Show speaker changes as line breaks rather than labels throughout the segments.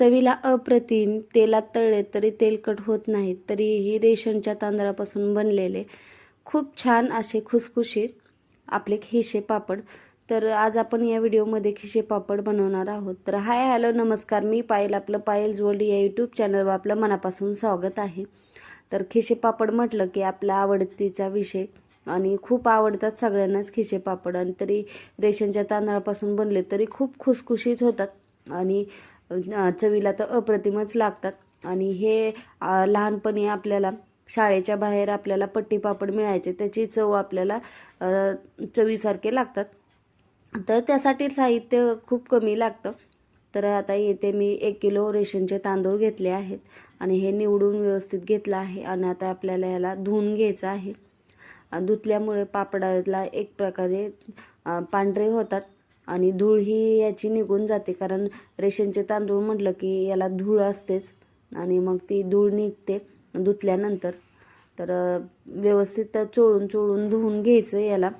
चवीला अप्रतिम तेलात तळले तरी तेलकट होत नाहीत तरीही रेशनच्या तांदळापासून बनलेले खूप छान असे खुसखुशीत आपले खिशे पापड. तर आज आपण या व्हिडिओमध्ये खिशे पापड बनवणार आहोत. तर हाय हॅलो नमस्कार. मी पायल आपलं पायल जोल्ड या यूट्यूब चॅनलवर आपलं मनापासून स्वागत आहे. तर खिशे पापड म्हटलं की आपला आवडतीचा विषय आणि खूप आवडतात सगळ्यांनाच खिशे पापड. आणि तरी रेशनच्या तांदळापासून बनले तरी खूप खुसखुशीत होतात. आणि चवीला तर अप्रतिमच लागतात. आणि हे लहानपणी आपल्याला शाळेच्या बाहेर आपल्याला पट्टी पापड मिळायचे त्याची चव आपल्याला चवीसारखे लागतात. तर त्यासाठी साहित्य खूप कमी लागतं. तर आता येथे मी एक किलो रेशनचे तांदूळ घेतले आहेत आणि हे निवडून व्यवस्थित घेतलं आहे आणि आता आपल्याला याला धुवून घ्यायचं आहे. धुतल्यामुळे पापडाला एक प्रकारे पांढरे होतात. आणि धूळ ही याची निघून जाते कारण रेशनचे तांदूळ म्हटलं की याला धूळ असतेच. आणि मग ती धूळ निघते धुतल्यानंतर. तर व्यवस्थित चोळून चोळून धुवून घ्यायचं याला.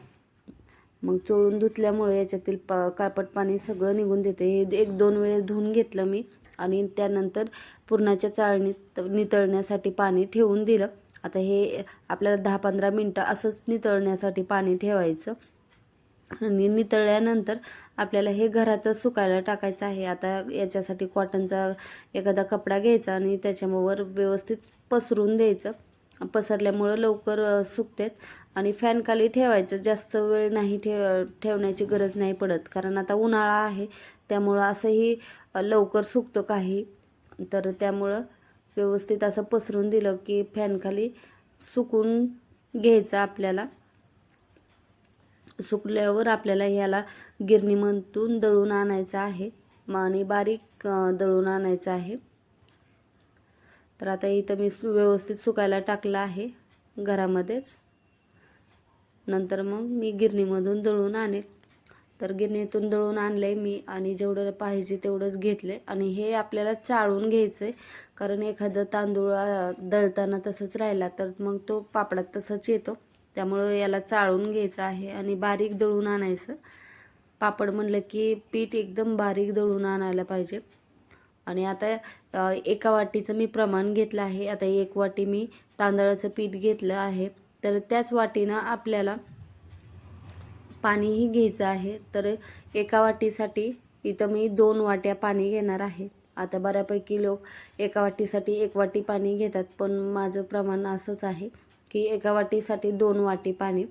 मग चोळून धुतल्यामुळे याच्यातील प काळपट पाणी सगळं निघून देते. हे एक दोन वेळेस धुवून घेतलं मी. आणि त्यानंतर पुरणाच्या चाळणीत नितळण्यासाठी पाणी ठेवून दिलं. आता हे आपल्याला दहा पंधरा मिनटं असंच नितळण्यासाठी पाणी ठेवायचं. आणि नितळल्यानंतर आपल्याला हे घरातच सुकायला टाकायचं आहे. आता याच्यासाठी कॉटनचा एखादा कपडा घ्यायचा आणि त्याच्यावर व्यवस्थित पसरून द्यायचं. पसरल्यामुळं लवकर सुकतेत आणि फॅनखाली ठेवायचं. जास्त वेळ नाही ठेव ठेवण्याची गरज नाही पडत. कारण आता उन्हाळा आहे त्यामुळं असंही लवकर सुकतं काही. तर त्यामुळं व्यवस्थित असं पसरून दिलं की फॅनखाली सुकून घ्यायचं आपल्याला. सुकल्यावर आपल्याला ह्याला गिरणीमधून दळून आणायचं आहे. आणि बारीक दळून आणायचं आहे. तर आता इथं मी सु व्यवस्थित सुकायला टाकलं आहे घरामध्येच. नंतर मग मी गिरणीमधून दळून आणेल तर गिरणीतून दळून आणलं आहे मी आणि जेवढं पाहिजे तेवढंच घेतले आणि हे आपल्याला चाळून घ्यायचं आहे कारण एखादं तांदूळ दळताना तसंच राहिला तर मग तो पापडात तसंच येतो. त्यामुळं याला चाळून घ्यायचं आहे आणि बारीक दळून आणायचं. पापड म्हणलं की पीठ एकदम बारीक दळून आणायला पाहिजे. आणि आता एका वाटीचं मी प्रमाण घेतलं आहे. आता एक वाटी मी तांदळाचं पीठ घेतलं आहे. तर त्याच वाटीनं आपल्याला पाणीही घ्यायचं आहे. तर एका वाटीसाठी इथं मी दोन वाट्या पाणी घेणार आहे. आता बऱ्यापैकी लोक एका वाटीसाठी एक वाटी पाणी घेतात पण माझं प्रमाण असंच आहे. की एका वाटीसाठी दोन वाटी पाणी.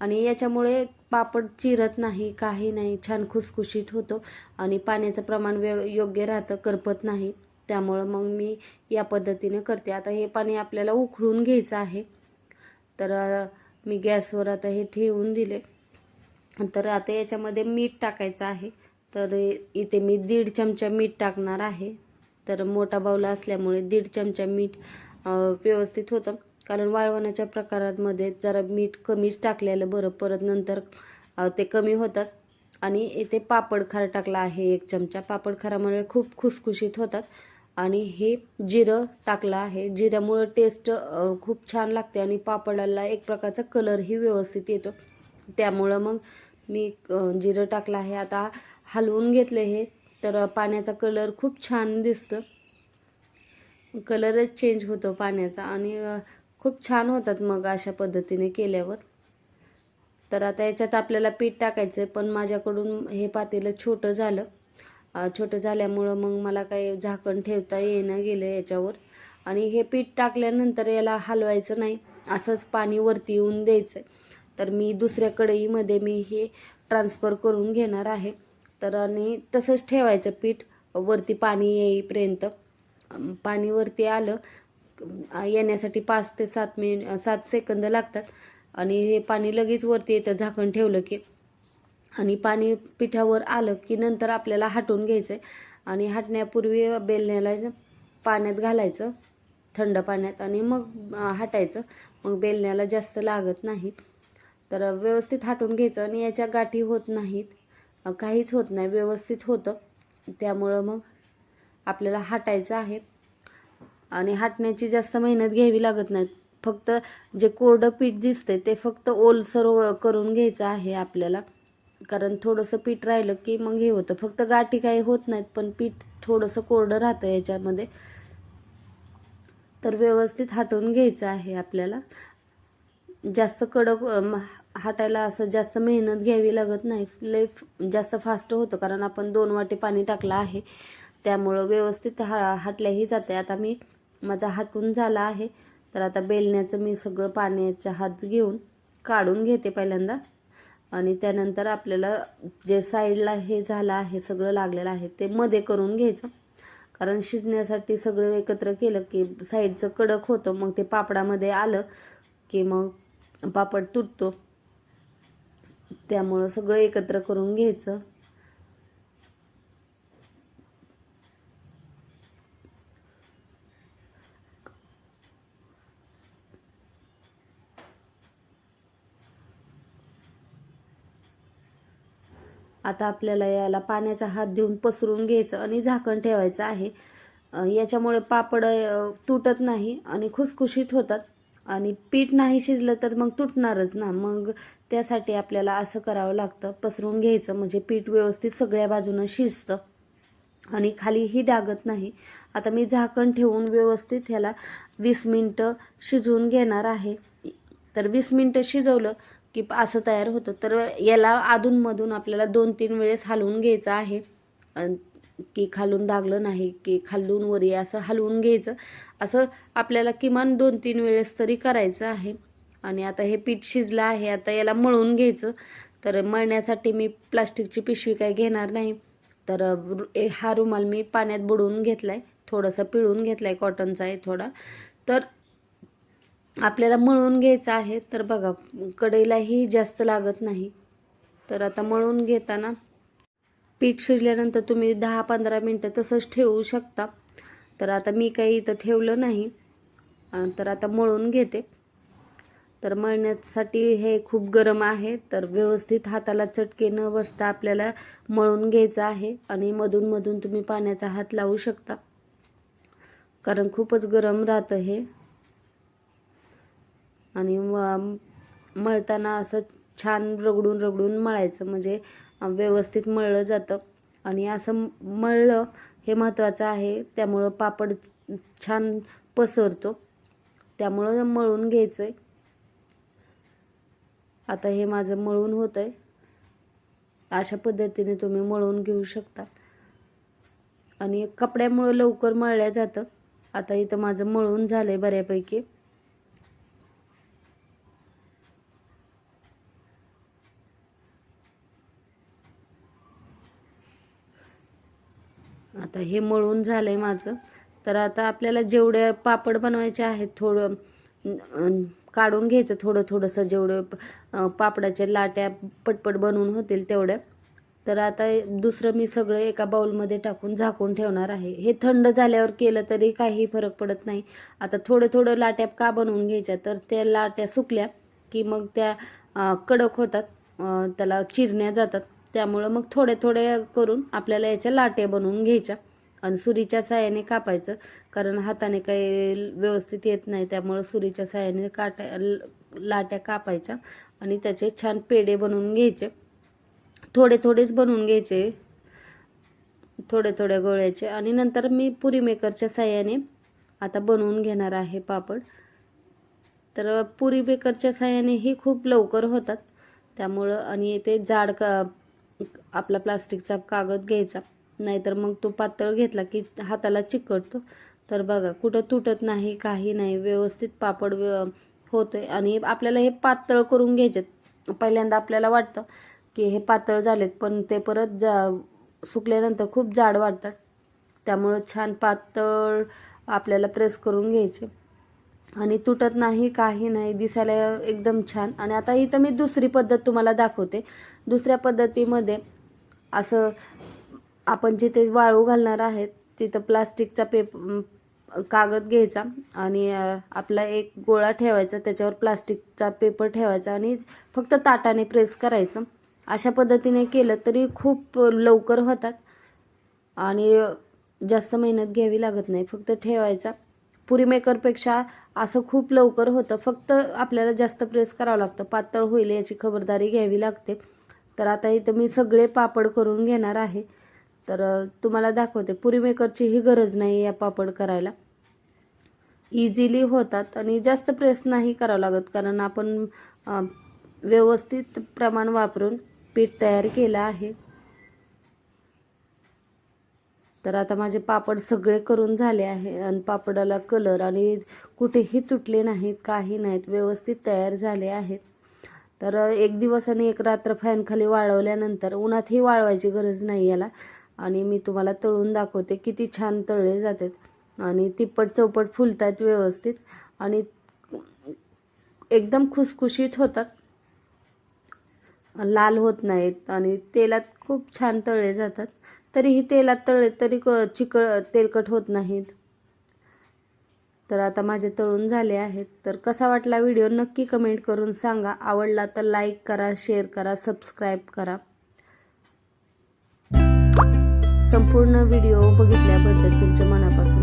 आणि याच्यामुळे पापड चिरत नाही काही नाही छान खुसखुशीत होतो. आणि पाण्याचं प्रमाण व्य योग्य राहतं करपत नाही. त्यामुळं मग मी या पद्धतीने करते. आता हे पाणी आपल्याला उकळून घ्यायचं आहे. तर मी गॅसवर आता हे ठेवून दिले. तर आता याच्यामध्ये मीठ टाकायचं आहे. तर इथे मी दीड चमचा मीठ टाकणार आहे. तर मोठा बाऊल असल्यामुळे दीड चमचा मीठ व्यवस्थित होतं. कारण वाळवणाच्या प्रकारामध्ये जरा मीठ कमीच टाकलेलं बरं परत नंतर ते कमी होतात. आणि इथे पापड खार टाकला आहे एक चमचा. पापड खारामुळे खूप खुसखुशीत होतात. आणि हे जिरं टाकलं आहे. जिऱ्यामुळं टेस्ट खूप छान लागते आणि पापडाला एक प्रकारचा कलरही व्यवस्थित येतो. त्यामुळं मग मी जिरं टाकलं आहे. आता हलवून घेतले हे तर पाण्याचा कलर खूप छान दिसतं. कलरच चेंज होतो पाण्याचा. आणि खूप छान होतात मग अशा पद्धतीने केल्यावर. तर आता याच्यात आपल्याला पीठ टाकायचं आहे पण माझ्याकडून हे पातेलं छोटं झालं. छोटं झाल्यामुळं मग मला काही झाकण ठेवता येणं गेलं याच्यावर. आणि हे पीठ टाकल्यानंतर याला हलवायचं नाही असंच पाणी वरती येऊन द्यायचं आहे तर मी दुसऱ्या कढईमध्ये मी हे ट्रान्सफर करून घेणार आहे. तर आणि तसंच ठेवायचं पीठ वरती पाणी येईपर्यंत. पाणी वरती आलं येण्यासाठी पाच ते सात मिनिट सात सेकंद लागतात. आणि हे पाणी लगेच वरती येतं झाकण ठेवलं की. आणि पाणी पिठावर आलं की नंतर आपल्याला हटवून घ्यायचं आहे आणि हटण्यापूर्वी बेलण्याला पाण्यात घालायचं थंड पाण्यात. आणि मग हाटायचं हटायचं. मग बेलण्याला जास्त लागत नाही. तर व्यवस्थित हटवून घ्यायचं आणि याच्या गाठी होत नाहीत. काहीच होत नाही व्यवस्थित होतं. त्यामुळं मग आपल्याला हटायचं आहे. आणि हटण्याची जास्त मेहनत घ्यावी लागत नाही. फक्त जे कोरडं पीठ दिसतंय ते फक्त ओलसर करून घ्यायचं आहे आपल्याला. कारण थोडंसं पीठ राहिलं की मग हे होतं. फक्त गाठी काही होत नाहीत पण पीठ थोडंसं कोरडं राहतं याच्यामध्ये. तर व्यवस्थित हाटून घ्यायचं आहे आपल्याला. जास्त कडक हाटायला असं जास्त मेहनत घ्यावी लागत नाही. लय जास्त फास्ट होतं कारण आपण दोन वाटी पाणी टाकलं आहे. त्यामुळं व्यवस्थित हा हाटल्याही जाते आता मी माझा हाटून झाला आहे. तर आता बेलण्याचं मी सगळं पाण्याच्या हात घेऊन काढून घेते पहिल्यांदा. आणि त्यानंतर आपल्याला जे साईडला हे झालं आहे सगळं लागलेलं आहे ते मध्ये करून घ्यायचं. कारण शिजण्यासाठी सगळं एकत्र केलं की साईडचं कडक होतं मग ते पापडामध्ये आलं की मग पापड तुटतो. त्यामुळं सगळं एकत्र करून घ्यायचं. आता आपल्याला याला पाण्याचा हात देऊन पसरून घ्यायचं आणि झाकण ठेवायचं आहे. याच्यामुळे पापड तुटत नाही आणि खुसखुशीत होतात. आणि पीठ नाही शिजलं तर मग तुटणारच ना. मग त्यासाठी आपल्याला असं करावं लागतं पसरून घ्यायचं. म्हणजे पीठ व्यवस्थित सगळ्या बाजूनं शिजतं आणि खालीही डागत नाही. आता मी झाकण ठेवून व्यवस्थित ह्याला वीस मिनटं शिजवून घेणार आहे. तर वीस मिनटं शिजवलं की असं तयार होतं. तर याला अधूनमधून आपल्याला दोन तीन वेळेस हलवून घ्यायचं आहे. की खालून डागलं नाही की खालून वरी असं हलवून घ्यायचं. असं आपल्याला किमान दोन तीन वेळेस तरी करायचं आहे. आणि आता हे पीठ शिजलं आहे आता याला मळून घ्यायचं. तर मळण्यासाठी मी प्लास्टिकची पिशवी काही घेणार नाही. तर ए- हा रुमाल मी पाण्यात बुडवून घेतला आहे थोडंसं पिळून घेतला आहे कॉटनचा आहे थोडा. तर आपल्याला मळून घ्यायचं आहे तर बघा कढईलाही जास्त लागत नाही. तर आता मळून घेताना पीठ शिजल्यानंतर तुम्ही दहा पंधरा मिनटं तसंच ठेवू शकता. तर आता मी काही इथं ठेवलं नाही. तर आता मळून घेते. तर मळण्यासाठी हे खूप गरम आहे तर व्यवस्थित हाताला चटके न बसता आपल्याला मळून घ्यायचं आहे आणि मधून मधून तुम्ही पाण्याचा हात लावू शकता. कारण खूपच गरम राहतं हे. आणि म- मळताना असं छान रगडून रगडून मळायचं. म्हणजे व्यवस्थित मळलं जातं. आणि असं मळलं हे महत्त्वाचं आहे. त्यामुळं पापड छान पसरतो. त्यामुळं मळून घ्यायचं आहे आता हे माझं मळून होतं आहे अशा पद्धतीने तुम्ही मळून घेऊ शकता. आणि कपड्यामुळं लवकर मळल्या जातं. आता इथं माझं मळून झालं आहे बऱ्यापैकी. आता हे मळून झालं आहे माझं. तर आता आपल्याला जेवढे पापड बनवायचे आहेत थोडं काढून घ्यायचं थोडं थोडंसं. जेवढं पापडाच्या लाट्या पटपट बनवून होतील तेवढ्या. तर आता दुसरं मी सगळं एका बाउलमध्ये टाकून झाकून ठेवणार आहे. हे थंड झाल्यावर केलं तरी काही फरक पडत नाही. आता थोडं थोडं लाट्या का बनवून घ्यायच्या? तर त्या लाट्या सुकल्या की मग त्या कडक होतात. त्याला चिरण्या जातात. त्यामुळं मग थोडे थोडे करून आपल्याला याच्या लाट्या बनवून घ्यायच्या. आणि सुरीच्या साह्याने कापायचं. कारण हाताने काही व्यवस्थित येत नाही त्यामुळं सुरीच्या साह्याने काटा लाट्या कापायच्या आणि त्याचे छान पेढे बनवून घ्यायचे. थोडे थोडेच बनवून घ्यायचे. थोडे थोडे गोळ्याचे. आणि नंतर मी पुरी मेकरच्या साह्याने आता बनवून घेणार आहे पापड. तर पुरी बेकरच्या साह्यानेही खूप लवकर होतात. त्यामुळं आणि ते जाड का आपला प्लास्टिकचा कागद घ्यायचा. नाहीतर मग तो पातळ घेतला की हाताला चिकटतो. तर बघा कुठं तुटत नाही काही नाही व्यवस्थित पापड व्य आहे आणि आपल्याला हे पातळ करून घ्यायचे पहिल्यांदा आपल्याला वाटतं की हे पातळ झालेत पण ते परत जा सुकल्यानंतर खूप जाड वाटतात. त्यामुळं छान पातळ आपल्याला प्रेस करून घ्यायचे. आणि तुटत नाही काही नाही दिसायला एकदम छान. आणि आता इथं मी दुसरी पद्धत तुम्हाला दाखवते. दुसऱ्या पद्धतीमध्ये असं आपण जिथे वाळू घालणार आहेत तिथं प्लास्टिकचा पेप कागद घ्यायचा आणि आपला एक गोळा ठेवायचा त्याच्यावर प्लास्टिकचा पेपर ठेवायचा आणि फक्त ताटाने प्रेस करायचं. अशा पद्धतीने केलं तरी खूप लवकर होतात आणि जास्त मेहनत घ्यावी लागत नाही. फक्त ठेवायचा. पुरी मेकरपेक्षा असं खूप लवकर होतं. फक्त आपल्याला जास्त प्रेस करावं लागतं. पातळ होईल याची खबरदारी घ्यावी लागते. तर आता इथं मी सगळे पापड करून घेणार आहे. तर तुम्हाला दाखवते पुरी मेकरची ही गरज नाही या पापड करायला. इझिली होतात आणि जास्त प्रेस नाही करावं लागत कारण आपण व्यवस्थित प्रमाण वापरून पीठ तयार केलं आहे. तर आता माझे पापड सगळे करून झाले आहे आणि पापडाला कलर आणि कुठेही तुटले नाहीत काही नाहीत व्यवस्थित तयार झाले आहेत. तर एक दिवस आणि एक रात्र फॅनखाली वाळवल्यानंतर उन्हातही वाळवायची गरज नाही याला. आणि मी तुम्हाला तळून दाखवते किती छान तळले जातात. आणि तिप्पट चौपट फुलतात व्यवस्थित. आणि एकदम खुसखुशीत होतात. लाल होत नाहीत आणि तेलात खूप छान तळले जातात. तरीही तेलात तळले तरी क चिकळ तेलकट होत नाहीत. तर आता माझे तळून झाले आहेत. तर कसा वाटला व्हिडिओ नक्की कमेंट करून सांगा. आवडला तर लाईक करा शेअर करा सबस्क्राईब करा. संपूर्ण व्हिडिओ बघितल्याबद्दल तुमच्या मनापासून